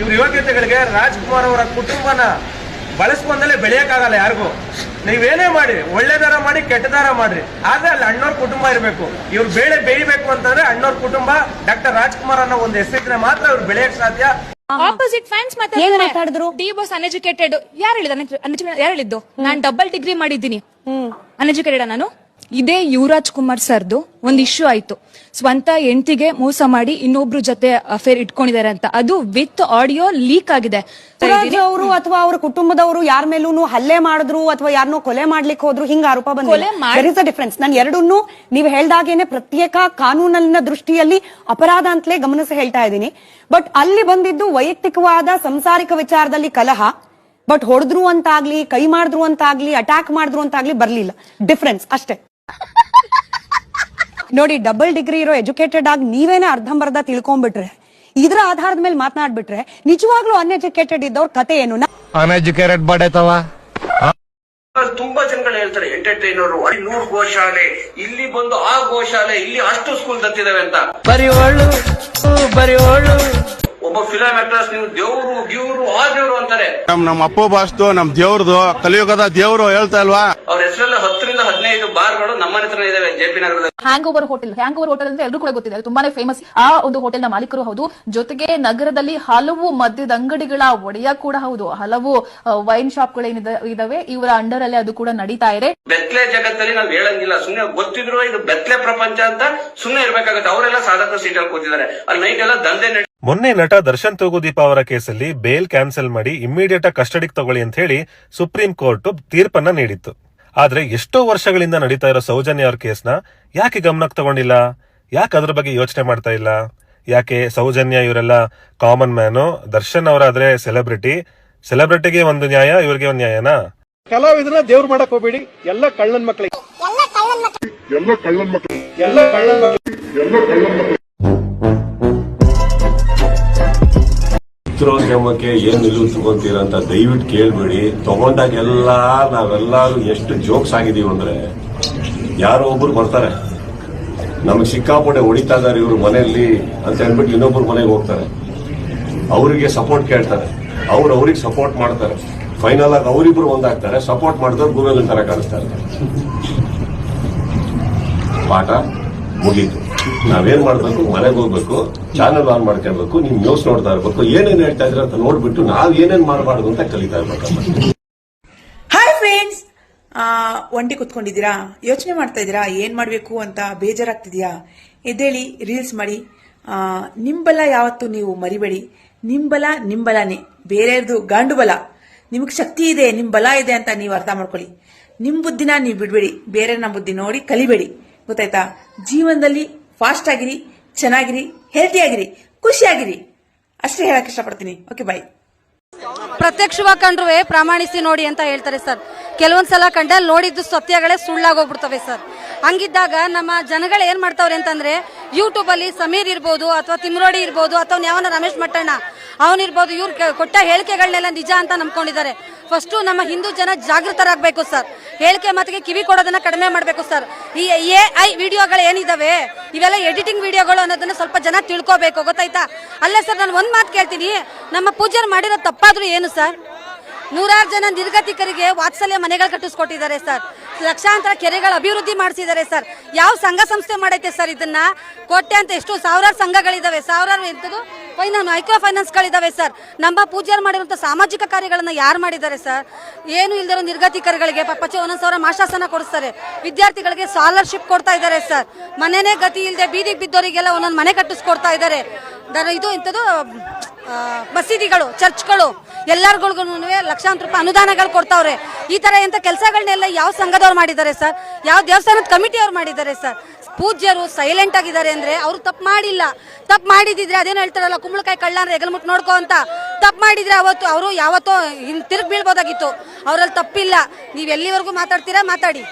ಇವ್ರ ಯೋಗ್ಯತೆಗಳಿಗೆ ರಾಜ್ಕುಮಾರ್ ಅವರ ಕುಟುಂಬನ ಬಳಸ್ಕೊಂಡಲ್ಲೇ ಬೆಳೆಯಕ್ಕಾಗಲ್ಲ ಯಾರಿಗೂ. ನೀವೇನೇ ಮಾಡಿ ಒಳ್ಳೆದಾರ ಮಾಡಿ ಕೆಟ್ಟದಾರ ಮಾಡ್ರಿ. ಆದ್ರೆ ಅಲ್ಲಿ ಅಣ್ಣವ್ರ ಕುಟುಂಬ ಇರಬೇಕು. ಇವ್ರು ಬೇಳೆ ಬೇಯಬೇಕು ಅಂತಂದ್ರೆ ಅಣ್ಣವ್ರ ಕುಟುಂಬ ಡಾಕ್ಟರ್ ರಾಜ್ಕುಮಾರ್ ಅನ್ನೋ ಒಂದು ಹೆಸರಿದ್ರೆ ಮಾತ್ರ ಇವ್ರು ಬೆಳೆಯಕ್ ಸಾಧ್ಯ. ಆಪೋಸಿಟ್ ಫ್ಯಾನ್ಸ್ ಏನ್ ಮಾತಾಡಿದ್ರು? ಡಿ ಬಾಸ್ ಅನ್ಎಜುಕೇಟೆಡ್ ಯಾರು ಹೇಳಿದ? ಯಾರು ಹೇಳಿದ್ದು? ನಾನು ಡಬಲ್ ಡಿಗ್ರಿ ಮಾಡಿದ್ದೀನಿ. ಅನ್ಎಜುಕೇಟೆಡ್ ನಾನು? ಇದೇ ಯುವರಾಜ್ ಕುಮಾರ್ ಸರ್ದು ಒಂದು ಇಶ್ಯೂ ಆಯ್ತು. ಸ್ವಂತ ಹೆಂಡತಿಗೆ ಮೋಸ ಮಾಡಿ ಇನ್ನೊಬ್ರು ಜೊತೆ ಅಫೇರ್ ಇಟ್ಕೊಂಡಿದ್ದಾರೆ ಅಂತ. ಅದು ವಿತ್ ಆಡಿಯೋ ಲೀಕ್ ಆಗಿದೆ. ಅವರು ಅಥವಾ ಅವ್ರ ಕುಟುಂಬದವರು ಯಾರ ಮೇಲೂ ಹಲ್ಲೆ ಮಾಡಿದ್ರು ಅಥವಾ ಯಾರನ್ನೋ ಕೊಲೆ ಮಾಡ್ಲಿಕ್ಕೆ ಹೋದ್ರು ಹಿಂಗ ಆರೋಪ ಬಂದ ಡಿಫ್ರೆನ್ಸ್ ನಾನು ಎರಡನ್ನೂ ನೀವು ಹೇಳ್ದಾಗೇನೆ ಪ್ರತ್ಯೇಕ ಕಾನೂನಿನ ದೃಷ್ಟಿಯಲ್ಲಿ ಅಪರಾಧ ಅಂತಲೇ ಗಮನಿಸಿ ಹೇಳ್ತಾ ಇದ್ದೀನಿ. ಬಟ್ ಅಲ್ಲಿ ಬಂದಿದ್ದು ವೈಯಕ್ತಿಕವಾದ ಸಂಸಾರಿಕ ವಿಚಾರದಲ್ಲಿ ಕಲಹ. ಬಟ್ ಹೊಡೆದ್ರು ಅಂತಾಗ್ಲಿ ಕೈ ಮಾಡಿದ್ರು ಅಂತಾಗ್ಲಿ ಅಟ್ಯಾಕ್ ಮಾಡಿದ್ರು ಅಂತಾಗ್ಲಿ ಬರ್ಲಿಲ್ಲ. ಡಿಫ್ರೆನ್ಸ್ ಅಷ್ಟೇ. ನೋಡಿ ಡಬಲ್ ಡಿಗ್ರಿ ಇರೋ ಎಜುಕೇಟೆಡ್ ಆಗಿ ನೀವೇನೆ ಅರ್ಧಂಬರ್ಧ ತಿಳ್ಕೊಂಡ್ಬಿಟ್ರೆ ಇದ್ರ ಆಧಾರದ ಮೇಲೆ ಮಾತನಾಡ್ಬಿಟ್ರೆ ನಿಜವಾಗ್ಲೂ ಅನ್ಎಜುಕೇಟೆಡ್ ಇದ್ದವ್ರ ಕತೆ ಏನು? ಅನ್ಎಜುಕೇಟೆಡ್ ಬಡೇತವ ತುಂಬಾ ಜನಗಳು ಹೇಳ್ತಾರೆ ಎಂಟರ್ಟೈನರ್ ಅಲ್ಲಿ ನೂರು ಗೋಶಾಲೆ ಇಲ್ಲಿ ಬಂದು ಆ ಗೋಶಾಲೆ ಇಲ್ಲಿ ಅಷ್ಟು ಸ್ಕೂಲ್ ತಂತಿದಾವೆ ಅಂತ. ಬರಿ ಒಳ್ಳು ಬರಿ ಒಳ್ಳು ಒಬ್ಬ ಫಿಲಂ ಆಕ್ಟರ್ಸ್ ನೀವು ದೇವ್ರು ಗಿವ್ರು ಆ ದೇವ್ರು ಅಂತಾರೆ. ನಮ್ ನಮ್ಮ ಅಪ್ಪ ಬಾಸ್ದು ನಮ್ ದೇವ್ರದು ಕಲಿಯುಗದ ದೇವ್ರು ಹೇಳ್ತಾ ಇಲ್ವಾ? ಅವ್ರ ಹೆಸರೆಲ್ಲ ಹತ್ತರಿಂದ ಹದಿನೈದು ಬಾರ್ಗಳು ನಮ್ಮ ಹತ್ರ ಇದಾವೆ ಜೆ ಪಿ ನಗರದಲ್ಲಿ. Hangover hotel hangover hotel ಅಂದ್ರೆ ಎಲ್ಲರೂ ಕೂಡ ಗೊತ್ತಿದೆ. ಅದು ತುಂಬಾನೇ ಫೇಮಸ್ ಆ ಒಂದು ಹೋಟೆಲ್ನ ಮಾಲೀಕರು ಹೌದು. ಜೊತೆಗೆ ನಗರದಲ್ಲಿ ಹಲವು ಮದ್ಯದ ಅಂಗಡಿಗಳ ಒಡೆಯ ಕೂಡ ಹೌದು. ಹಲವು ವೈನ್ ಶಾಪ್ಗಳೇನಿದೆ ಇದಾವೆ. ಇವರ ಅಂಡರ್ ಅಲ್ಲಿ ಅದು ಕೂಡ ನಡೀತಾ ಇದೆ. ಬೆತ್ಲೆ ಜಗತ್ತಲ್ಲಿ ನಾವು ಹೇಳಂಗಿಲ್ಲ. ಸುಮ್ಮನೆ ಗೊತ್ತಿದ್ರು ಇದು ಬೆತ್ಲೆ ಪ್ರಪಂಚ ಅಂತ ಸುಮ್ಮನೆ ಇರ್ಬೇಕಾಗತ್ತೆ. ಅವರೆಲ್ಲ ಸಾಧಕ ಸೀಟಲ್ಲಿ ಕೂತಿದ್ದಾರೆ. ಅಲ್ಲಿ ನೈಟ್ ಎಲ್ಲ ದಂಧೆ ಮೊನ್ನೆ ನಟ ದರ್ಶನ್ ತೂಗುದೀಪ ಅವರ ಕೇಸಲ್ಲಿ ಬೇಲ್ ಕ್ಯಾನ್ಸಲ್ ಮಾಡಿ ಇಮ್ಮಿಡಿಯೇಟ್ ಆಗಿ ಕಸ್ಟಡಿಗೆ ತಗೊಳ್ಳಿ ಅಂತ ಹೇಳಿ ಸುಪ್ರೀಂ ಕೋರ್ಟ್ ತೀರ್ಪನ್ನ ನೀಡಿತ್ತು. ಆದ್ರೆ ಎಷ್ಟೋ ವರ್ಷಗಳಿಂದ ನಡೀತಾ ಇರೋ ಸೌಜನ್ಯ ಅವ್ರ ಕೇಸ್ನ ಯಾಕೆ ಗಮನಕ್ಕೆ ತಗೊಂಡಿಲ್ಲ? ಯಾಕೆ ಅದ್ರ ಬಗ್ಗೆ ಯೋಚನೆ ಮಾಡ್ತಾ ಇಲ್ಲ? ಯಾಕೆ ಸೌಜನ್ಯ ಇವರೆಲ್ಲ ಕಾಮನ್ ಮ್ಯಾನು ದರ್ಶನ್ ಅವರಾದ್ರೆ ಸೆಲೆಬ್ರಿಟಿ? ಸೆಲೆಬ್ರಿಟಿಗೆ ಒಂದು ನ್ಯಾಯ ಇವರಿಗೆ ಒಂದು ನ್ಯಾಯನಾ? ಕಲಾವಿದನ ದೇವ್ರು ಮಾಡಕ್ ಹೋಗ್ಬೇಡಿ. ಎಲ್ಲ ಕಳ್ಳನ್ ಮಕ್ಕಳಿಗೆ ಎಲ್ಲ ಕಳ್ಳನ್ ಮಕ್ಳಿಗೆ ಚಿತ್ರೋದ್ಯಮಕ್ಕೆ ಏನ್ ನಿಲುವು ತಗೊಂತೀರ ಅಂತ ದಯವಿಟ್ಟು ಕೇಳ್ಬೇಡಿ. ತಗೊಂಡಾಗೆಲ್ಲ ನಾವೆಲ್ಲರೂ ಎಷ್ಟು ಜೋಕ್ಸ್ ಆಗಿದೀವಿ ಅಂದ್ರೆ ಯಾರೋ ಒಬ್ರು ಬರ್ತಾರೆ. ನಮಗೆ ಸಿಕ್ಕಾಪಟ್ಟೆ ಹೊಡಿತಾ ಇದಾರೆ ಇವ್ರ ಮನೆಯಲ್ಲಿ ಅಂತ ಹೇಳ್ಬಿಟ್ಟು ಇನ್ನೊಬ್ರು ಮನೆಗೆ ಹೋಗ್ತಾರೆ. ಅವರಿಗೆ ಸಪೋರ್ಟ್ ಕೇಳ್ತಾರೆ. ಅವ್ರು ಅವ್ರಿಗೆ ಸಪೋರ್ಟ್ ಮಾಡ್ತಾರೆ. ಫೈನಲ್ ಆಗಿ ಅವರಿಬ್ರು ಒಂದಾಗ್ತಾರೆ. ಸಪೋರ್ಟ್ ಮಾಡಿದವ್ರು ಗೂಗಲ್ ತರ ಕಾಣಿಸ್ತಾರೆ ಪಾಠ ಮುಗೀತು. ನಾವೇನ್ ಮಾಡ್ಬೇಕು? ಮನೆಗೆ ಹೋಗ್ಬೇಕು ಚಾನೆಲ್ ಆನ್ ಮಾಡ್ಕೊಳ್ಬೇಕು, ನಿಮ್ ನ್ಯೂಸ್ ನೋಡ್ತಾ ಇರ್ಬೇಕು, ಏನೇನ್ ಹೇಳ್ತಾ ಇದ್ರೆ ಅಂತ ನೋಡ್ಬಿಟ್ಟು ನಾವ್ ಏನೇನ್ ಮಾಡಬಾರ್ದು ಅಂತ ಕಲಿತಾ ಇರ್ಬೇಕು ಹಾಯ್ ಫ್ರೆಂಡ್ಸ್ ಒಂಟಿ ಕುತ್ಕೊಂಡಿದ್ದೀರಾ? ಯೋಚನೆ ಮಾಡ್ತಾ ಇದ್ದೀರಾ? ಏನ್ ಮಾಡ್ಬೇಕು ಅಂತ ಬೇಜಾರಾಗ್ತಿದ್ಯಾ ಎದ್ದೇಳಿ ರೀಲ್ಸ್ ಮಾಡಿ. ನಿಂಬಲ ಯಾವತ್ತು ನೀವು ಮರಿಬೇಡಿ. ನಿಂಬಲ ನಿಂಬಲನೇ. ಬೇರೆಯವ್ರದ್ದು ಗಾಂಡು ಬಲ ನಿಮಗೆ ಶಕ್ತಿ ಇದೆ, ನಿಮ್ ಬಲ ಇದೆ ಅಂತ ನೀವು ಅರ್ಥ ಮಾಡ್ಕೊಳ್ಳಿ. ನಿಮ್ ಬುದ್ಧಿನ ನೀವು ಬಿಡ್ಬೇಡಿ. ಬೇರೆ ನಮ್ಮ ಬುದ್ಧಿ ನೋಡಿ ಕಲಿಬೇಡಿ. ಗೊತ್ತಾಯ್ತಾ? ಜೀವನದಲ್ಲಿ ಫಾಸ್ಟ್ ಆಗಿರಿ, ಚೆನ್ನಾಗಿರಿ ಹೆಲ್ತಿ ಆಗಿರಿ ಖುಷಿಯಾಗಿರಿ ಅಷ್ಟೇ ಹೇಳಕ್ ಇಷ್ಟಪಡ್ತೀನಿ. ಓಕೆ ಬಾಯ್ ಪ್ರತ್ಯಕ್ಷವಾಗಿ ಕಂಡ್ರು ಪ್ರಾಮಾಣಿಸಿ ನೋಡಿ ಅಂತ ಹೇಳ್ತಾರೆ ಸರ್. ಕೆಲವೊಂದ್ಸಲ ಕಂಡ ನೋಡಿದ್ದು ಸತ್ಯಗಳೇ ಸುಳ್ಳಾಗೋಗ್ಬಿಡ್ತವೆ ಸರ್. ಹಂಗಿದ್ದಾಗ ನಮ್ಮ ಜನಗಳು ಏನ್ ಮಾಡ್ತಾವ್ರೆ ಅಂತಂದ್ರೆ ಯೂಟ್ಯೂಬ್ ಅಲ್ಲಿ ಸಮೀರ್ ಇರ್ಬೋದು ಅಥವಾ ತಿಮ್ರೋಡಿ ಇರ್ಬೋದು ಅಥವಾ ಯಾವನ ರಮೇಶ್ ಮಟ್ಟಣ್ಣ ಅವನಿರ್ಬೋದು ಇವ್ರು ಕೊಟ್ಟ ಹೇಳಿಕೆಗಳನ್ನೆಲ್ಲ ನಿಜ ಅಂತ ನಂಬ್ಕೊಂಡಿದ್ದಾರೆ. ಫಸ್ಟು ನಮ್ಮ ಹಿಂದೂ ಜನ ಜಾಗೃತರಾಗಬೇಕು ಸರ್ ಹೇಳಿಕೆ ಮಾತಿಗೆ ಕಿವಿ ಕೊಡೋದನ್ನ ಕಡಿಮೆ ಮಾಡಬೇಕು ಸರ್ ಈ ಎ ಐ ವಿಡಿಯೋಗಳು ಏನಿದಾವೆ? ಇವೆಲ್ಲ ಎಡಿಟಿಂಗ್ ವಿಡಿಯೋಗಳು ಅನ್ನೋದನ್ನ ಸ್ವಲ್ಪ ಜನ ತಿಳ್ಕೋಬೇಕು, ಗೊತ್ತಾಯ್ತಾ? ಅಲ್ಲೇ ಸರ್ ನಾನು ಒಂದು ಮಾತು ಕೇಳ್ತೀನಿ. ನಮ್ಮ ಪೂಜಾರ್ ಮಾಡಿರೋ ತಪ್ಪಾದರೂ ಏನು ಸರ್ ನೂರಾರು ಜನ ನಿರ್ಗತಿಕರಿಗೆ ವಾತ್ಸಲ್ಯ ಮನೆಗಳು ಕಟ್ಟಿಸ್ಕೊಟ್ಟಿದ್ದಾರೆ ಸರ್ ಲಕ್ಷಾಂತರ ಕೆರೆಗಳ ಅಭಿವೃದ್ಧಿ ಮಾಡಿಸಿದ್ದಾರೆ ಸರ್ ಯಾವ ಸಂಘ ಸಂಸ್ಥೆ ಮಾಡೈತೆ ಸರ್ ಇದನ್ನ? ಕೋಟ್ಯಂತ ಅಂತ ಎಷ್ಟು ಸಾವಿರಾರು ಸಂಘಗಳಿದಾವೆ. ಸಾವಿರಾರು ಎಂತದು? ಫೈನಾನ್ ಮೈಕ್ರೋ ಫೈನಾನ್ಸ್ಗಳಿದ್ದಾವೆ ಸರ್. ನಮ್ಮ ಪೂಜಾರ್ ಮಾಡಿರುವಂಥ ಸಾಮಾಜಿಕ ಕಾರ್ಯಗಳನ್ನು ಯಾರು ಮಾಡಿದ್ದಾರೆ ಸರ್? ಏನು ಇಲ್ದಿರೋ ನಿರ್ಗತಿಕರುಗಳಿಗೆ ಪಚ್ಚ ಒಂದೊಂದು ಸಾವಿರ ಮಾಶಾಸನ ಕೊಡಿಸ್ತಾರೆ. ವಿದ್ಯಾರ್ಥಿಗಳಿಗೆ ಸ್ಕಾಲರ್ಶಿಪ್ ಕೊಡ್ತಾ ಇದ್ದಾರೆ ಸರ್. ಮನೆನೇ ಗತಿ ಇಲ್ಲದೆ ಬೀದಿಗೆ ಬಿದ್ದವರಿಗೆಲ್ಲ ಒಂದೊಂದು ಮನೆ ಕಟ್ಟಿಸ್ಕೊಡ್ತಾ ಇದ್ದಾರೆ. ದರ- ಇದು ಇಂಥದ್ದು ಮಸೀದಿಗಳು, ಚರ್ಚ್ಗಳು ಎಲ್ಲರಿಗೂ ಲಕ್ಷಾಂತರ ರೂಪಾಯಿ ಅನುದಾನಗಳು ಕೊಡ್ತಾವ್ರೆ. ಈ ತರ ಎಂತ ಕೆಲಸಗಳನ್ನೆಲ್ಲ ಯಾವ ಸಂಘದವ್ರು ಮಾಡಿದ್ದಾರೆ ಸರ್? ಯಾವ ದೇವಸ್ಥಾನದ ಕಮಿಟಿಯವ್ರು ಮಾಡಿದ್ದಾರೆ ಸರ್? ಪೂಜ್ಯರು ಸೈಲೆಂಟ್ ಆಗಿದ್ದಾರೆ ಅಂದ್ರೆ ಅವ್ರು ತಪ್ಪು ಮಾಡಿಲ್ಲ. ತಪ್ಪು ಮಾಡಿದಿದ್ರೆ ಅದೇನು ಹೇಳ್ತಾರಲ್ಲ, ಕುಂಬಳಕಾಯಿ ಕಳ್ಳ ಅಂದ್ರೆ ಎಗಲ್ ಮುಟ್ಟು ನೋಡ್ಕೋ ಅಂತ. ತಪ್ಪು ಮಾಡಿದ್ರೆ ಅವತ್ತು ಅವರು ಯಾವತ್ತೋ ತಿರುಗಿ ಬೀಳ್ಬೋದಾಗಿತ್ತು. ಅವರಲ್ಲಿ ತಪ್ಪಿಲ್ಲ. ನೀವು ಎಲ್ಲಿವರೆಗೂ ಮಾತಾಡ್ತೀರಾ? ಮಾತಾಡಿ.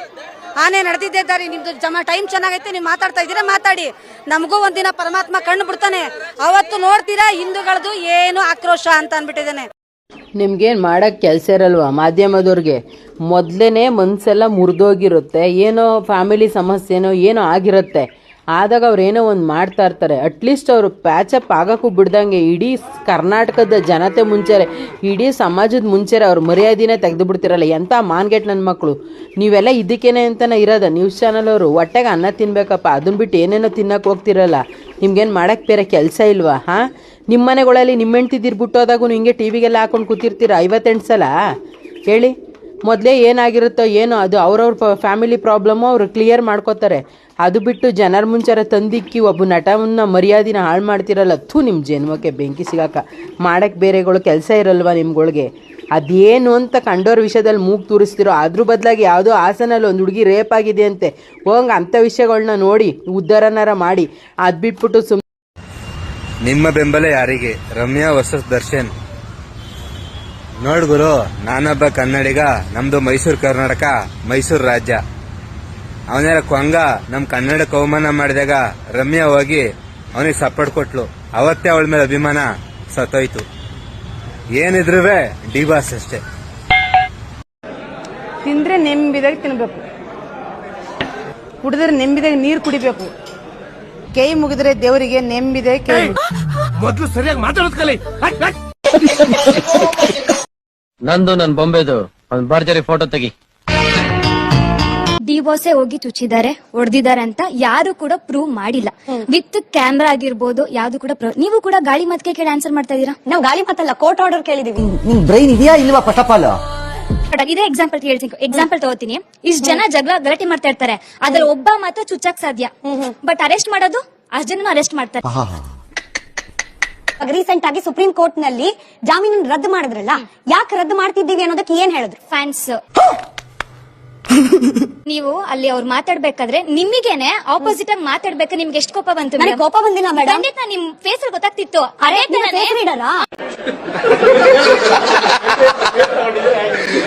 ಆನೆ ನಡೆದಿದ್ದೆ ದಾರಿ, ನಿಮ್ದು ಜಮ ಟೈಮ್ ಚೆನ್ನಾಗೈತೆ, ನೀವು ಮಾತಾಡ್ತಾ ಇದ್ದೀರಾ? ಮಾತಾಡಿ. ನಮಗೂ ಒಂದಿನ ಪರಮಾತ್ಮ ಕಣ್ಣು ಬಿಡ್ತಾನೆ ಅವತ್ತು ನೋಡ್ತೀರಾ ಹಿಂದೂಗಳದು ಏನು ಆಕ್ರೋಶ ಅಂತ ಅನ್ಬಿಟ್ಟಿದ್ದೇನೆ ನಿಮ್ಗೇನು ಮಾಡೋಕ್ಕೆ ಕೆಲಸ ಇರಲ್ವಾ? ಮಾಧ್ಯಮದವ್ರಿಗೆ ಮೊದಲೇ ಮನಸ್ಸೆಲ್ಲ ಮುರಿದೋಗಿರುತ್ತೆ. ಏನೋ ಫ್ಯಾಮಿಲಿ ಸಮಸ್ಯೆನೋ ಏನೋ ಆಗಿರುತ್ತೆ. ಆದಾಗ ಅವ್ರು ಏನೋ ಒಂದು ಮಾಡ್ತಾ ಇರ್ತಾರೆ. ಅಟ್ಲೀಸ್ಟ್ ಅವರು ಪ್ಯಾಚಪ್ ಆಗೋಕ್ಕೂ ಬಿಡ್ದಂಗೆ ಇಡೀ ಕರ್ನಾಟಕದ ಜನತೆ ಮುಂಚೆರೆ ಇಡೀ ಸಮಾಜದ ಮುಂಚೆರೆ ಅವ್ರ ಮರ್ಯಾದಿನೇ ತೆಗೆದು ಬಿಡ್ತಿರಲ್ಲ ಎಂಥ ಮಾನ್ಗೆಟ್ ನನ್ನ ಮಕ್ಕಳು ನೀವೆಲ್ಲ ಇದಕ್ಕೇನೆ ಅಂತಲೇ ಇರೋದ. ನ್ಯೂಸ್ ಚಾನಲ್ ಅವರು ಹೊಟ್ಟೆಗೆ ಅನ್ನ ತಿನ್ಬೇಕಪ್ಪ. ಅದನ್ನ ಬಿಟ್ಟು ಏನೇನೋ ತಿನ್ನಕ್ಕೆ ಹೋಗ್ತಿರಲ್ಲ. ನಿಮ್ಗೇನು ಮಾಡಕ್ಕೆ ಬೇರೆ ಕೆಲಸ ಇಲ್ವಾ? ಹಾಂ? ನಿಮ್ಮ ಮನೆಗಳಲ್ಲಿ ನಿಮ್ಮ ಹೆಂಡ್ತಿದ್ದೀರು ಬಿಟ್ಟೋದಾಗೂ ಹಿಂಗೆ ಟಿ ವಿಗೆಲ್ಲ ಹಾಕೊಂಡು ಕೂತಿರ್ತೀರ ಐವತ್ತೆಂಟು ಸಲ? ಹೇಳಿ. ಮೊದಲೇ ಏನಾಗಿರುತ್ತೋ ಏನೋ, ಅದು ಅವ್ರವ್ರ ಫ್ಯಾಮಿಲಿ ಪ್ರಾಬ್ಲಮ್ಮು ಅವರು ಕ್ಲಿಯರ್ ಮಾಡ್ಕೋತಾರೆ. ಅದು ಬಿಟ್ಟು ಜನರ ಮುಂಚಾರ ತಂದಿಕ್ಕಿ ಒಬ್ಬ ನಟವನ್ನ ಮರ್ಯಾದಿನ ಹಾಳು ಮಾಡ್ತಿರಲ್ಲ, ಥೂ ನಿಮ್ಮ ಜನ್ಮಕ್ಕೆ ಬೆಂಕಿ ಸಿಗಾಕ. ಮಾಡೋಕ್ಕೆ ಬೇರೆಗಳು ಕೆಲಸ ಇರಲ್ವಾ ನಿಮ್ಗಳಿಗೆ? ಅದೇನು ಅಂತ ಕಂಡೋರ ವಿಷಯದಲ್ಲಿ ಮೂಗು ತೂರಿಸ್ತಿರೋ, ಅದ್ರ ಬದಲಾಗಿ ಯಾವುದೋ ಹಾಸನಲ್ಲಿ ಒಂದು ಹುಡುಗಿ ರೇಪ್ ಆಗಿದೆ ಅಂತೆ. ಹೋಗಿ ಅಂಥ ವಿಷಯಗಳನ್ನ ನೋಡಿ ಉದ್ಧಾರನಾರ ಮಾಡಿ. ಅದು ಬಿಟ್ಬಿಟ್ಟು ಸುಮ್ಮನೆ ನಿಮ್ಮ ಬೆಂಬಲ ಯಾರಿಗೆ? ರಮ್ಯಾ ವರ್ಸಸ್ ದರ್ಶನ್. ನೋಡ್ ಗುರು ನಾನೊಬ್ಬ ಕನ್ನಡಿಗ ನಮ್ದು ಮೈಸೂರು ಕರ್ನಾಟಕ ಮೈಸೂರು ರಾಜ್ಯ. ಅವನೆಲ್ಲ ಕೊಂಗ ನಮ್ ಕನ್ನಡ ಕೌಮಾನ ಮಾಡಿದಾಗ ರಮ್ಯಾ ಹೋಗಿ ಅವನಿಗೆ ಸಪೋರ್ಟ್ ಕೊಟ್ಲು. ಅವತ್ತೇ ಅವಳ ಮೇಲೆ ಅಭಿಮಾನ ಸತ್ತೋಯ್ತು. ಏನಿದ್ರು ಡಿ ಬಾಸ್ ಅಷ್ಟೇ. ತಿಂದ್ರೆ ನೆಮ್ಮದಿಯಾಗಿ ತಿನ್ಬೇಕು. ಕುಡಿದ್ರೆ ನೆಮ್ಮದಿಯಾಗಿ ನೀರು ಕುಡಿಬೇಕು. ಕೈ ಮುಗಿದ್ರೆ ದೇವರಿಗೆ ನೆಂಬಿದೆ ಕೈ ಮೊದ್ಲು ಸರಿಯಾಗಿ ಮಾತಾಡೋದ್ ಕಲಿ. ನಂದು ನನ್ ಬೊಂಬೆದು. ಒಂದ್ ಭರ್ಜರಿ ಫೋಟೋ ತೆಗಿ. ಡಿವೋರ್ಸೆ ಹೋಗಿ ಚುಚ್ಚಿದ್ದಾರೆ ಹೊಡೆದಿದ್ದಾರೆ ಅಂತ ಯಾರು ಕೂಡ ಪ್ರೂವ್ ಮಾಡಿಲ್ಲ. ವಿತ್ ಕ್ಯಾಮ್ರಾ ಆಗಿರ್ಬೋದು ಯಾವ್ದು ಕೂಡ ನೀವು ಕೂಡ ಗಾಳಿ ಮತ್ಕೆ ಕೇಳಿ ಆನ್ಸರ್ ಮಾಡ್ತಾ ಇದೀರಾ ನಾವು ಗಾಳಿ ಮಾತಲ್ಲ ಕೋರ್ಟ್ ಆರ್ಡರ್ ಕೇಳಿದೀವಿ. ನಿಮ್ ಬ್ರೈನ್ ಇದೆಯಾ ಇಲ್ವಾ ಫಸ್ಟ್ ಆಫ್ ಆಲ್ ಇದೇ ಎಕ್ಸಾಂಪಲ್ ಹೇಳ್ತೀನಿ. ಎಕ್ಸಾಂಪಲ್ ತಗೋತೀನಿ. ಇಷ್ಟ ಜನ ಜಗಳ ಗಲಾಟೆ ಮಾಡ್ತಾ ಇರ್ತಾರೆ. ಅದ್ರ ಒಬ್ಬ ಮಾತ್ರ ಚುಚ್ಚಕ್ ಸಾಧ್ಯ. ಬಟ್ ಅರೆಸ್ಟ್ ಮಾಡೋದು ಅಷ್ಟ್ ಜನ ಅರೆಸ್ಟ್ ಮಾಡ್ತಾರೆ. ರೀಸೆಂಟ್ ಆಗಿ ಸುಪ್ರೀಂ ಕೋರ್ಟ್ನಲ್ಲಿ ಜಾಮೀನು ರದ್ದು ಮಾಡಿದ್ರಲ್ಲ ಯಾಕೆ ರದ್ದು ಮಾಡ್ತಿದ್ದೀವಿ ಅನ್ನೋದಕ್ಕೆ ಏನ್ ಹೇಳಿದ್ರು? ಫ್ಯಾನ್ಸ್ ನೀವು ಅಲ್ಲಿ ಅವ್ರು ಮಾತಾಡ್ಬೇಕಾದ್ರೆ ನಿಮಗೇನೆ ಆಪೋಸಿಟ್ ಆಗಿ ಮಾತಾಡ್ಬೇಕು ನಿಮ್ಗೆ ಎಷ್ಟು ಕೋಪ ಬಂತು ನನಗೆ ಕೋಪ ಬಂದಿಲ್ಲ ಮೇಡಮ್ ಖಂಡಿತ ನಿಮ್ ಫೇಸ್ ಅಲ್ಲಿ ಗೊತ್ತಾಗ್ತಿತ್ತು. ಅದೇ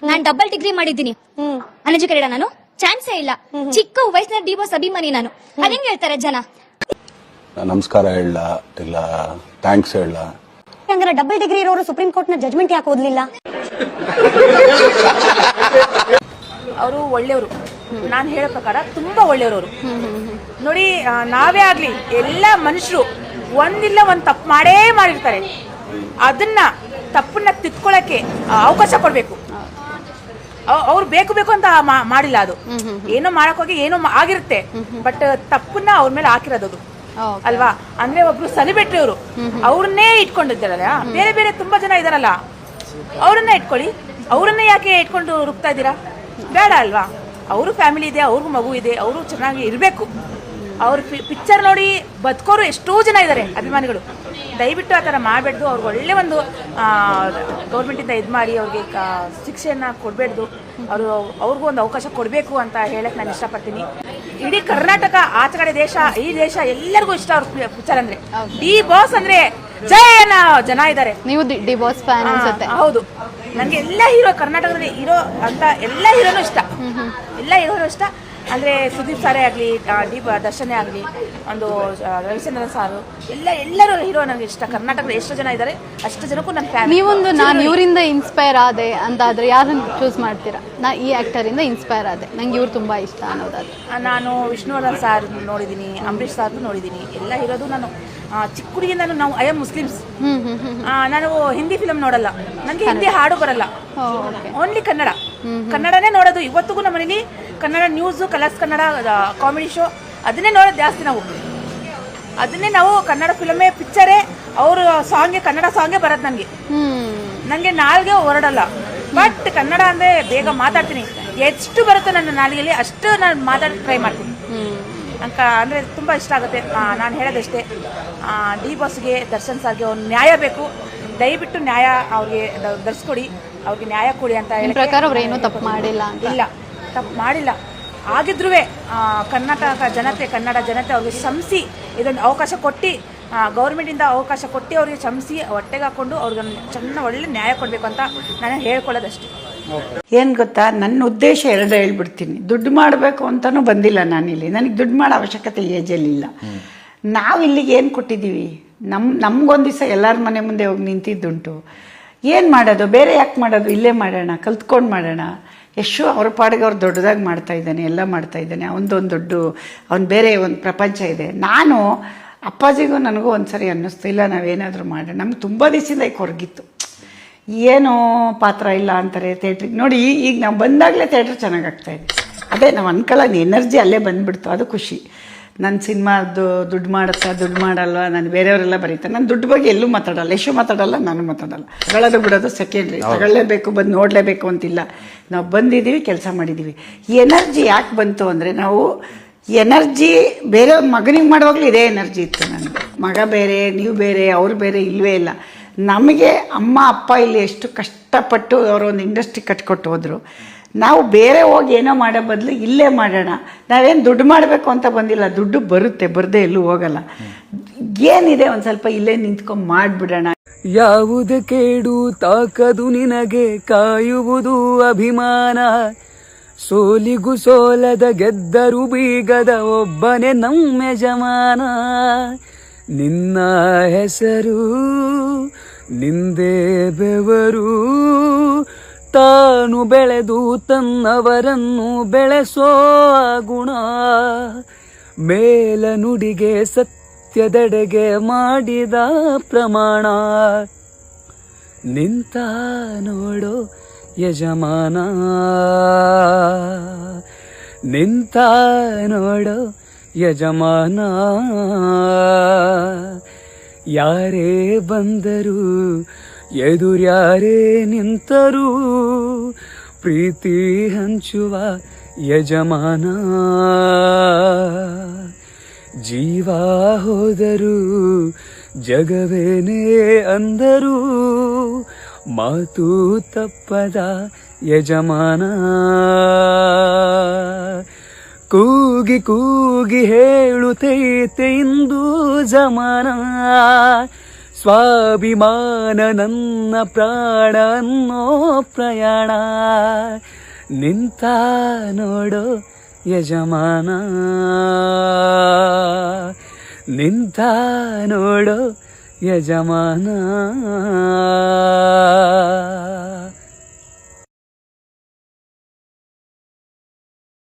ನಾನ್ ಡಬಲ್ ಡಿಗ್ರಿ ಮಾಡಿದ್ದೀನಿ. ಅನ್ಎಜುಕೇಟೆಡ್ ನಾನು. ಚಾನ್ಸೇ ಇಲ್ಲ. ಚಿಕ್ಕ ವಯಸ್ಸಿನ ಡಿವೋರ್ಸ್ ಅಭಿಮಾನಿ ನಾನು. ಅದೇ ಹೇಳ್ತಾರೆ ಜನ? ನಮಸ್ಕಾರ ಹೇಳ ಇಲ್ಲ. ಥ್ಯಾಂಕ್ಸ್ ಹೇಳ. ಹಂಗಾರೆ ಡಬಲ್ ಡಿಗ್ರಿ ಇರೋರು ಸುಪ್ರೀಂ ಕೋರ್ಟ್ನ ಜಜ್ಮೆಂಟ್ ಯಾಕೆ ಓದ್ಲಿಲ್ಲ? ಅವರು ಒಳ್ಳೆಯವರು. ನಾನು ಹೇಳೋ ಪ್ರಕಾರ ತುಂಬಾ ಒಳ್ಳೆಯವರು ಅವರು ನೋಡಿ ಆ, ನಾವೇ ಆಗ್ಲಿ ಎಲ್ಲ ಮನುಷ್ಯರು ಒಂದಿಲ್ಲ ಒಂದ್ ತಪ್ಪು ಮಾಡೇ ಮಾಡಿರ್ತಾರೆ. ಅದನ್ನ ತಪ್ಪನ್ನ ತಿದ್ಕೊಳ್ಳಕ್ಕೆ ಆ, ಅವಕಾಶ ಕೊಡ್ಬೇಕು. ಅವ್ರು ಬೇಕು ಬೇಕು ಅಂತ ಮಾ- ಮಾಡಿಲ್ಲ ಅದು. ಏನೋ ಮಾಡಕ್ ಹೋಗಿ ಏನೋ ಮಾ- ಆಗಿರುತ್ತೆ. ಬಟ್ ತಪ್ಪನ್ನ ಅವ್ರ ಮೇಲೆ ಹಾಕಿರೋದು ಅದು. ಅಲ್ವಾ? ಅಂದ್ರೆ ಒಬ್ರು ಸೆಲೆಬ್ರಿಟಿ ಅವರು ಅವ್ರನ್ನೇ ಇಟ್ಕೊಂಡಿದ್ದಾರಲ್ಲ ಬೇರೆ ಬೇರೆ ತುಂಬಾ ಜನ ಇದಾರಲ್ಲ ಅವ್ರನ್ನೇ ಇಟ್ಕೊಳ್ಳಿ. ಅವ್ರನ್ನೇ ಯಾಕೆ ಇಟ್ಕೊಂಡು ರುಕ್ತಾ ಇದ್ದೀರಾ? ಬೇಡ ಅಲ್ವಾ? ಅವರು ಫ್ಯಾಮಿಲಿ ಇದೆ ಅವ್ರಿಗೂ ಮಗು ಇದೆ ಅವರು ಚೆನ್ನಾಗಿ ಇರಬೇಕು. ಅವ್ರ ಪಿಕ್ಚರ್ ನೋಡಿ ಬದುಕೋರು ಎಷ್ಟೋ ಜನ ಇದ್ದಾರೆ ಅಭಿಮಾನಿಗಳು. ದಯವಿಟ್ಟು ಆ ಥರ ಮಾಡಬಾರ್ದು ಅವ್ರಿಗೆ ಒಳ್ಳೆ ಒಂದು ಗೌರ್ಮೆಂಟಿಂದ ಇದು ಮಾಡಿ ಅವ್ರಿಗೆ ಶಿಕ್ಷೆಯನ್ನು ಶಿಕ್ಷೆಯನ್ನ ಕೊಡಬೇಡ್ದು. ಅವರು ಅವ್ರಿಗೂ ಒಂದು ಅವಕಾಶ ಕೊಡಬೇಕು ಅಂತ ಹೇಳಕ್ಕೆ ನಾನು ಇಷ್ಟಪಡ್ತೀನಿ. ಇಡೀ ಕರ್ನಾಟಕ ಆಚೆ ಕಡೆ ದೇಶ ಈ ದೇಶ ಎಲ್ಲರಿಗೂ ಇಷ್ಟ ಅವ್ರ ಪಿಕ್ಚರ್ ಅಂದರೆ. ಡಿ ಬಾಸ್ ಅಂದ್ರೆ ಜಯ ಅನ್ನೋ ಜನ ಇದ್ದಾರೆ. ನೀವು ಡಿ ಬಾಸ್ ಫ್ಯಾನ್ ಅನ್ಸುತ್ತೆ. ಹೌದು. ನನಗೆ ಎಲ್ಲ ಹೀರೋ ಕರ್ನಾಟಕದಲ್ಲಿ ಹೀರೋ ಅಂತ ಎಲ್ಲ ಹೀರೋನು ಇಷ್ಟ. ಎಲ್ಲ ಹೀರೋನು ಇಷ್ಟ. ಅಂದ್ರೆ ಸುದೀಪ್ ಸಾರೇ ಆಗಲಿ ದೀಪ ದರ್ಶನೇ ಆಗಲಿ ಒಂದು ರವಿಚಂದ್ರ ರವಿಚಂದ್ರನ್ ಸಾರು ಎಲ್ಲ ಎಲ್ಲರೂ ಹೀರೋ ನನಗೆ ಇಷ್ಟ. ಕರ್ನಾಟಕದ ಎಷ್ಟು ಜನ ಇದ್ದಾರೆ ಅಷ್ಟು ಜನಕ್ಕೂ ನನ್ನ ಫ್ಯಾನ್ ನೀವೊಂದು ನಾನು ಇವರಿಂದ ಇನ್ಸ್ಪೈರ್ ಆದೆ ಅಂತಾದ್ರೆ ಯಾರನ್ನ ಚೂಸ್ ಮಾಡ್ತೀರಾ? ನಾ ಈ ಆ್ಯಕ್ಟರಿಂದ ಇನ್ಸ್ಪೈರ್ ಆದೆ. ನಂಗೆ ಇವ್ರು ತುಂಬ ಇಷ್ಟ ಅನ್ನೋದಾದ್ರೆ. ನಾನು ವಿಷ್ಣುವರ್ಧನ್ ಸಾರ್ ನೋಡಿದ್ದೀನಿ ಅಂಬರೀಷ್ ಸಾರ್ನು ನೋಡಿದ್ದೀನಿ ಎಲ್ಲ ಇರೋದು ನಾನು ಚಿಕ್ಕ ಹುಡುಗಿಂದ ನಾವು ಐ ಆಮ್ ಮುಸ್ಲಿಮ್ಸ್ ನಾನು ಹಿಂದಿ ಫಿಲಮ್ ನೋಡಲ್ಲ. ನನಗೆ ಹಿಂದಿ ಹಾಡು ಬರಲ್ಲ. ಓನ್ಲಿ ಕನ್ನಡ. ಕನ್ನಡನೇ ನೋಡೋದು. ಇವತ್ತಿಗೂ ನಮ್ಮ ಮನೇಲಿ Kannada news Colors Kannada comedy show ಅದನ್ನೇ ನೋಡೋದು ಜಾಸ್ತಿ ನಾವು. ಅದನ್ನೇ ನಾವು ಕನ್ನಡ ಫಿಲಮೇ ಪಿಕ್ಚರೇ ಅವರು ಸಾಂಗ್ಗೆ ಕನ್ನಡ ಸಾಂಗೇ ಬರೋದು ನನಗೆ ನನಗೆ ನಾಲ್ಗೆ ಹೊರಡಲ್ಲ. ಬಟ್ ಕನ್ನಡ ಅಂದ್ರೆ ಬೇಗ ಮಾತಾಡ್ತೀನಿ. ಎಷ್ಟು ಬರುತ್ತೋ ನನ್ನ ನಾಲಿಗೆಯಲ್ಲಿ ಅಷ್ಟು ನಾನು ಮಾತಾಡಕ್ಕೆ ಟ್ರೈ ಮಾಡ್ತೀನಿ. ಅಂಕ ಅಂದ್ರೆ ತುಂಬಾ ಇಷ್ಟ ಆಗುತ್ತೆ. ನಾನು ಹೇಳೋದಷ್ಟೇ. ಡಿ ಬಾಸ್ಗೆ ದರ್ಶನ್ ಸರ್ಗೆ ಒಂದು ನ್ಯಾಯ ಬೇಕು. ದಯವಿಟ್ಟು ನ್ಯಾಯ ಅವ್ರಿಗೆ ಧರಿಸ್ಕೊಡಿ ದರ್ಸ್ಕೊಡಿ. ಅವ್ರಿಗೆ ನ್ಯಾಯ ಕೊಡಿ ಅಂತ ಪ್ರಕಾರ ಅವ್ರು ಏನೂ ತಪ್ಪು ಮಾಡಿಲ್ಲ ಇಲ್ಲ. ತಪ್ಪು ಮಾಡಿಲ್ಲ. ಆಗಿದ್ರೂ ಕರ್ನಾಟಕ ಜನತೆ, ಕನ್ನಡ ಜನತೆ ಅವ್ರಿಗೆ ಶ್ರಮಿಸಿ ಇದೊಂದು ಅವಕಾಶ ಕೊಟ್ಟು ಗೌರ್ಮೆಂಟಿಂದ ಅವಕಾಶ ಕೊಟ್ಟು ಅವ್ರಿಗೆ ಶ್ರಮಿಸಿ ಹೊಟ್ಟೆಗೆ ಹಾಕೊಂಡು ಅವ್ರಿಗೆ ಚೆನ್ನಾಗಿ ಒಳ್ಳೆ ನ್ಯಾಯ ಕೊಡಬೇಕು ಅಂತ ನಾನು ಹೇಳ್ಕೊಳ್ಳೋದಷ್ಟೇ. ಏನು ಗೊತ್ತಾ? ನನ್ನ ಉದ್ದೇಶ ಎರಡು ಹೇಳ್ಬಿಡ್ತೀನಿ. ದುಡ್ಡು ಮಾಡಬೇಕು ಅಂತಲೂ ಬಂದಿಲ್ಲ ನಾನಿಲ್ಲಿ. ನನಗೆ ದುಡ್ಡು ಮಾಡೋ ಅವಶ್ಯಕತೆ ಏಜಲ್ಲಿಲ್ಲ ನಾವು ಇಲ್ಲಿಗೆ ಏನು ಕೊಟ್ಟಿದ್ದೀವಿ? ನಮ್ಮ ನಮಗೊಂದು ದಿವಸ ಎಲ್ಲರ ಮನೆ ಮುಂದೆ ಹೋಗಿ ನಿಂತಿದ್ದುಂಟು. ಏನು ಮಾಡೋದು? ಬೇರೆ ಯಾಕೆ ಮಾಡೋದು? ಇಲ್ಲೇ ಮಾಡೋಣ, ಕಲ್ತ್ಕೊಂಡು ಮಾಡೋಣ. ಯಶು ಅವ್ರ ಪಾಡಿಗೆ ಅವ್ರು ದೊಡ್ಡದಾಗಿ ಮಾಡ್ತಾ ಇದ್ದಾನೆ, ಎಲ್ಲ ಮಾಡ್ತಾ ಇದ್ದಾನೆ. ಅವನದೊಂದು ದೊಡ್ಡ, ಅವ್ನು ಬೇರೆ ಒಂದು ಪ್ರಪಂಚ ಇದೆ. ನಾನು ಅಪ್ಪಾಜಿಗೂ ನನಗೂ ಒಂದ್ಸರಿ ಅನ್ನಿಸ್ತು, ಇಲ್ಲ, ನಾವೇನಾದರೂ ಮಾಡಿ ನಮ್ಗೆ ತುಂಬ ದಿವಸದಿಂದ ಈಗ ಹೊರಗಿತ್ತು ಏನೋ ಪಾತ್ರ ಇಲ್ಲ ಅಂತಾರೆ ಥಿಯೇಟ್ರಿಗೆ. ನೋಡಿ ಈಗ ನಾವು ಬಂದಾಗಲೇ ಥಿಯೇಟ್ರ್ ಚೆನ್ನಾಗಿ ಆಗ್ತಾ ಇದೆ. ಅದೇ ನಾವು ಅನ್ಕೊಳ್ಳೋದು ಎನರ್ಜಿ ಅಲ್ಲೇ ಬಂದುಬಿಡ್ತು, ಅದು ಖುಷಿ. ನನ್ನ ಸಿನಿಮಾದು ದುಡ್ಡು ಮಾಡುತ್ತಾ, ದುಡ್ಡು ಮಾಡಲ್ವಾ ನಾನು ಬೇರೆಯವರೆಲ್ಲ ಬರೀತಾರೆ ನಾನು ದುಡ್ಡು ಬಗ್ಗೆ ಎಲ್ಲೂ ಮಾತಾಡಲ್ಲ, ಎಷ್ಟು ಮಾತಾಡಲ್ಲ, ನಾನು ಮಾತಾಡಲ್ಲ. ತಗೊಳ್ಳೋದು ಬಿಡೋದು ಸೆಕೆಂಡ್ರಿ ತಗೊಳ್ಳೇಬೇಕು ಬಂದು ನೋಡಲೇಬೇಕು ಅಂತಿಲ್ಲ. ನಾವು ಬಂದಿದ್ದೀವಿ, ಕೆಲಸ ಮಾಡಿದ್ದೀವಿ. ಎನರ್ಜಿ ಯಾಕೆ ಬಂತು ಅಂದರೆ ನಾವು ಎನರ್ಜಿ ಬೇರೆ ಮಗನಿಗೆ ಮಾಡುವಾಗಲೂ ಇದೇ ಎನರ್ಜಿ ಇತ್ತು ನನಗೆ. ಮಗ ಬೇರೆ, ನೀವು ಬೇರೆ, ಅವ್ರು ಬೇರೆ ಇಲ್ಲವೇ ಇಲ್ಲ. ನಮಗೆ ಅಮ್ಮ, ಅಪ್ಪ ಇಲ್ಲಿ ಎಷ್ಟು ಕಷ್ಟಪಟ್ಟು ಅವರೊಂದು ಇಂಡಸ್ಟ್ರಿ ಕಟ್ಕೊಟ್ಟು ಹೋದರು. ನಾವು ಬೇರೆ ಹೋಗಿ ಏನೋ ಮಾಡೋ ಬದಲು ಇಲ್ಲೇ ಮಾಡೋಣ. ನಾವೇನು ದುಡ್ಡು ಮಾಡಬೇಕು ಅಂತ ಬಂದಿಲ್ಲ. ದುಡ್ಡು ಬರುತ್ತೆ, ಬರದೇ ಎಲ್ಲೂ ಹೋಗಲ್ಲ. ಏನಿದೆ ಒಂದು ಸ್ವಲ್ಪ ಇಲ್ಲೇ ನಿಂತ್ಕೊಂಡು ಮಾಡಿಬಿಡೋಣ. ಯಾವುದು ಕೇಡು ತಾಕದು ನಿನಗೆ ಕಾಯುವುದು ಅಭಿಮಾನ. ಸೋಲಿಗೂ ಸೋಲದ ಗೆದ್ದರು ಬೀಗದ ಒಬ್ಬನೇ ನಮ್ಮ ಯಜಮಾನ. ನಿನ್ನ ಹೆಸರು, ನಿಂದೇ ಬೆವರು ತಾನು ಬೆಳೆದು ತನ್ನವರನ್ನು ಬೆಳೆಸೋ ಗುಣ. ಮೇಲ ನುಡಿಗೆ ಸತ್ಯದೆಡೆಗೆ ಮಾಡಿದ ಪ್ರಮಾಣ. ನಿಂತ ನೋಡೋ ಯಜಮಾನ. ನಿಂತ ನೋಡೋ ಯಜಮಾನ. ಯಾರೇ ಬಂದರು ಎದುರ್ಯಾರೇ ನಿಂತರೂ ಪ್ರೀತಿ ಹಂಚುವ ಯಜಮಾನ. ಜೀವ ಹೋದರು ಜಗವೇನೇ ಅಂದರು ಮಾತು ತಪ್ಪದ ಯಜಮಾನ. ಕೂಗಿ ಕೂಗಿ ಹೇಳುತ್ತೈತೆ ಇಂದು ಜಮಾನ. ಸ್ವಾಭಿಮಾನ ನನ್ನ ಪ್ರಾಣ ಅನ್ನೋ ಪ್ರಯಾಣ. ನಿಂತ ನೋಡೋ ಯಜಮಾನ. ನಿಂತ ನೋಡೋ ಯಜಮಾನ.